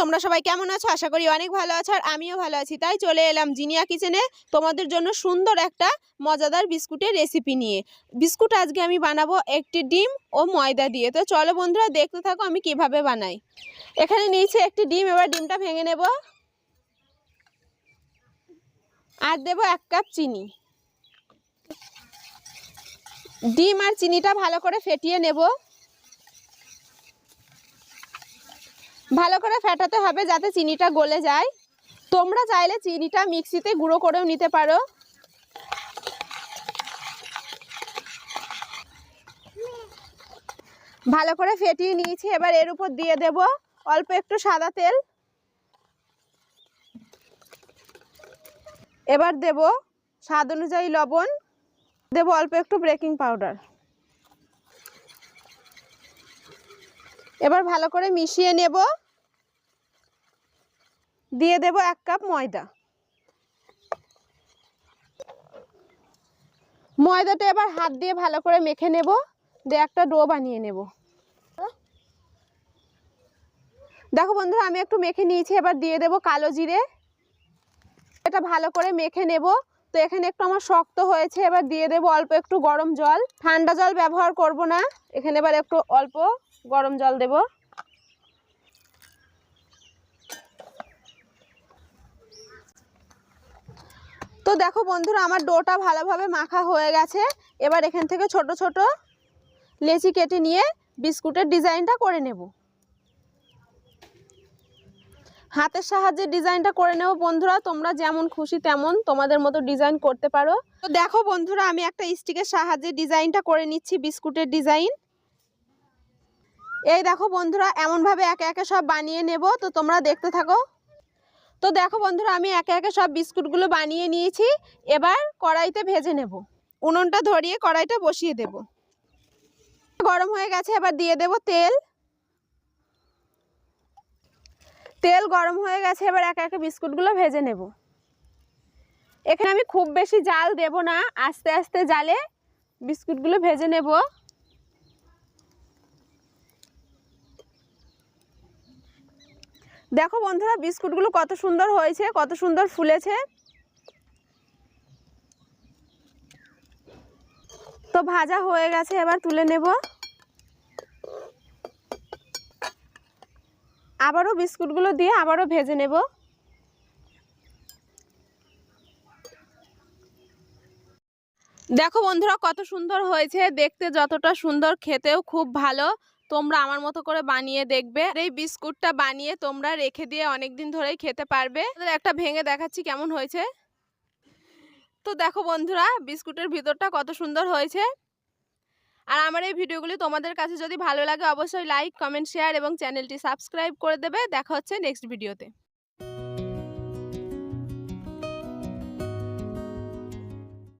তোমরা সবাই কেমন আছো? আশা করি অনেক ভালো আছো আর আমিও ভালো আছি। তাই চলে এলাম জিনিয়া কিচেনে তোমাদের জন্য সুন্দর একটা মজাদার বিস্কুটের রেসিপি নিয়ে। বিস্কুট আজকে আমি বানাবো একটি ডিম ও ময়দা দিয়ে। তো চলো বন্ধুরা, দেখতে থাকো আমি কীভাবে বানাই। এখানে নিয়েছি একটি ডিম, এবার ডিমটা ভেঙে নেব। আর দেবো এক কাপ চিনি। ডিম আর চিনিটা ভালো করে ফেটিয়ে নেব। ভালো করে ফেটাতে হবে যাতে চিনিটা গলে যায়। তোমরা চাইলে চিনিটা মিক্সিতে গুঁড়ো করেও নিতে পারো। ভালো করে ফেটিয়ে নিয়েছি, এবার এর উপর দিয়ে দেব অল্প একটু সাদা তেল। এবার দেব স্বাদ অনুযায়ী লবণ। দেব অল্প একটু ব্রেকিং পাউডার। এবার ভালো করে মিশিয়ে নেব। দিয়ে দেব এক কাপ ময়দা। ময়দাটা এবার হাত দিয়ে ভালো করে মেখে নেব, দিয়ে একটা ডো বানিয়ে নেব। দেখো বন্ধুরা, আমি একটু মেখে নিয়েছি, এবার দিয়ে দেব কালো জিরে। এটা ভালো করে মেখে নেব। তো এখানে একটু আমার শক্ত হয়েছে, এবার দিয়ে দেব অল্প একটু গরম জল। ঠান্ডা জল ব্যবহার করব না। এখানে এবার একটু অল্প গরম জল দেব। তো দেখো বন্ধুরা, আমার ডোটা ভালোভাবে মাখা হয়ে গেছে। এবার এখান থেকে ছোট ছোট লেচি কেটে নিয়ে বিস্কুটের ডিজাইনটা করে নেব। হাতের সাহায্যে ডিজাইনটা করে নেব বন্ধুরা, তোমরা যেমন খুশি তেমন তোমাদের মতো ডিজাইন করতে পারো। তো দেখো বন্ধুরা, আমি একটা স্টিকের সাহায্যে ডিজাইনটা করে নিচ্ছি বিস্কুটের ডিজাইন। এই দেখো বন্ধুরা, এমনভাবে একে একে সব বানিয়ে নেব। তো তোমরা দেখতে থাকো। তো দেখো বন্ধুরা, আমি একে একে সব বিস্কুটগুলো বানিয়ে নিয়েছি। এবার কড়াইতে ভেজে নেব। উনুনটা ধরিয়ে কড়াইটা বসিয়ে দেব। গরম হয়ে গেছে, এবার দিয়ে দেব তেল। তেল গরম হয়ে গেছে, এবার একে একে বিস্কুটগুলো ভেজে নেব। এখানে আমি খুব বেশি জাল দেব না, আস্তে আস্তে জালে বিস্কুটগুলো ভেজে নেব। দেখো বন্ধুরা, বিস্কুটগুলো কত সুন্দর হয়েছে, কত সুন্দর ফুলেছে। তো ভাজা হয়ে গেছে, এবার তুলে নেব। আবারও বিস্কুটগুলো দিয়ে আবারও ভেজে নেব। দেখো বন্ধুরা, কত সুন্দর হয়েছে, দেখতে যতটা সুন্দর, খেতেও খুব ভালো। তোমরা আমার মতো করে বানিয়ে দেখবে। এই বিস্কুটটা বানিয়ে তোমরা রেখে দিয়ে অনেক দিন ধরেই খেতে পারবে। একটা ভেঙে দেখাচ্ছি কেমন হয়েছে। তো দেখো বন্ধুরা, বিস্কুটের ভিতরটা কত সুন্দর হয়েছে। আর আমার এই ভিডিওগুলি তোমাদের কাছে যদি ভালো লাগে, অবশ্যই লাইক কমেন্ট শেয়ার এবং চ্যানেলটি সাবস্ক্রাইব করে দেবে। দেখা হচ্ছে নেক্সট ভিডিওতে